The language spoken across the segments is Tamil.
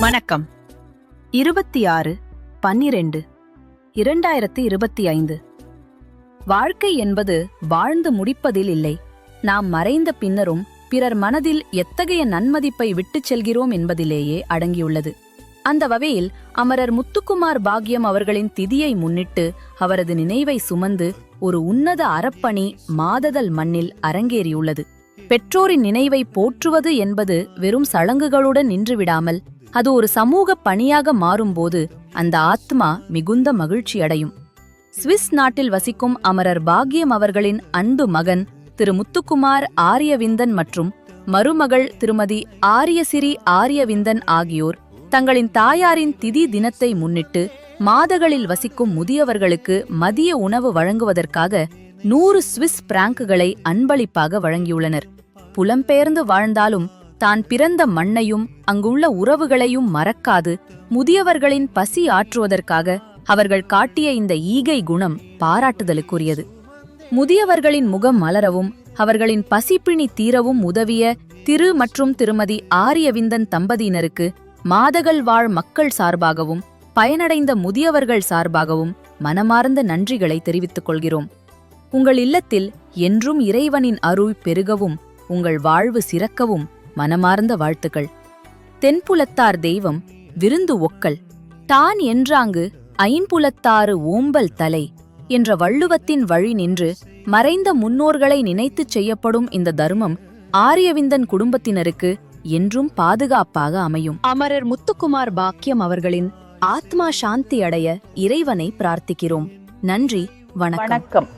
வணக்கம். இருபத்தி ஆறு பன்னிரண்டு இரண்டாயிரத்தி இருபத்தி ஐந்து வாழ்க்கை என்பது வாழ்ந்து முடிப்பதில் இல்லை. நாம் மறைந்த பின்னரும் பிறர் மனதில் எத்தகைய நன்மதிப்பை விட்டுச் செல்கிறோம் என்பதிலேயே அடங்கியுள்ளது. அந்த வகையில் அமரர் முத்துக்குமார் பாக்யம் அவர்களின் திதியை முன்னிட்டு அவரது நினைவை சுமந்து ஒரு உன்னத அறப்பணி மாததல் மண்ணில் அரங்கேறியுள்ளது. பெற்றோரின் நினைவை போற்றுவது என்பது வெறும் சடங்குகளுடன் நின்றுவிடாமல் அது ஒரு சமூக பணியாக மாறும்போது அந்த ஆத்மா மிகுந்த மகிழ்ச்சியடையும். சுவிஸ் நாட்டில் வசிக்கும் அமரர் பாக்யம் அவர்களின் அன்பு மகன் திரு முத்துக்குமார் ஆரியவிந்தன் மற்றும் மருமகள் திருமதி ஆரியசிறி ஆரியவிந்தன் ஆகியோர் தங்களின் தாயாரின் திதி தினத்தை முன்னிட்டு மாதகளில் வசிக்கும் முதியவர்களுக்கு மதிய உணவு வழங்குவதற்காக நூறு சுவிஸ் பிராங்குகளை அன்பளிப்பாக வழங்கியுள்ளனர். புலம்பெயர்ந்து வாழ்ந்தாலும் தான் பிறந்த மண்ணையும் அங்குள்ள உறவுகளையும் மறக்காது முதியவர்களின் பசி ஆற்றுவதற்காக அவர்கள் காட்டிய இந்த ஈகை குணம் பாராட்டுதலுக்குரியது. முதியவர்களின் முகம் மலரவும் அவர்களின் பசிப்பிணி தீரவும் உதவிய திரு மற்றும் திருமதி ஆரியவிந்தன் தம்பதியினருக்கு மாதகள் வாழ் மக்கள் சார்பாகவும் பயனடைந்த முதியவர்கள் சார்பாகவும் மனமார்ந்த நன்றிகளை தெரிவித்துக் கொள்கிறோம். உங்கள் இல்லத்தில் என்றும் இறைவனின் அருள் பெருகவும் உங்கள் வாழ்வு சிறக்கவும் மனமார்ந்த வாழ்த்துக்கள். தென்புலத்தார் தெய்வம் விருந்து ஒக்கல். தான் என்றாங்கு ஐம்புலத்தாறு ஓம்பல் தலை என்ற வள்ளுவத்தின் வழி நின்று மறைந்த முன்னோர்களை நினைத்துச் செய்யப்படும் இந்த தர்மம் ஆரியவிந்தன் குடும்பத்தினருக்கு என்றும் பாதுகாப்பாக அமையும். அமரர் முத்துக்குமார் பாக்கியம் அவர்களின் ஆத்மா சாந்தி அடைய இறைவனை பிரார்த்திக்கிறோம். நன்றி வணக்கம். வணக்கம்.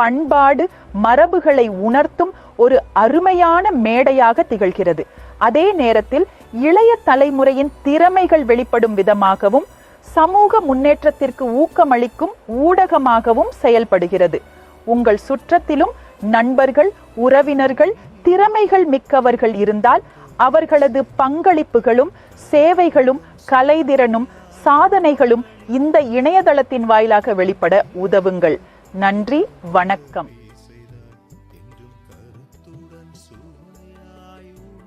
பண்பாடு மரபுகளை உணர்த்தும் ஒரு அருமையான மேடையாக திகழ்கிறது. அதே நேரத்தில் இளைய தலைமுறையின் திறமைகள் வெளிப்படும் விதமாகவும் சமூக முன்னேற்றத்திற்கு ஊக்கமளிக்கும் ஊடகமாகவும் செயல்படுகிறது. உங்கள் சுற்றத்திலும் நண்பர்கள் உறவினர்கள் திறமைகள் மிக்கவர்கள் இருந்தால் அவர்களது பங்களிப்புகளும் சேவைகளும் கலைதிறனும் சாதனைகளும் இந்த இணையதளத்தின் வாயிலாக வெளிப்பட உதவுங்கள். நன்றி வணக்கம்.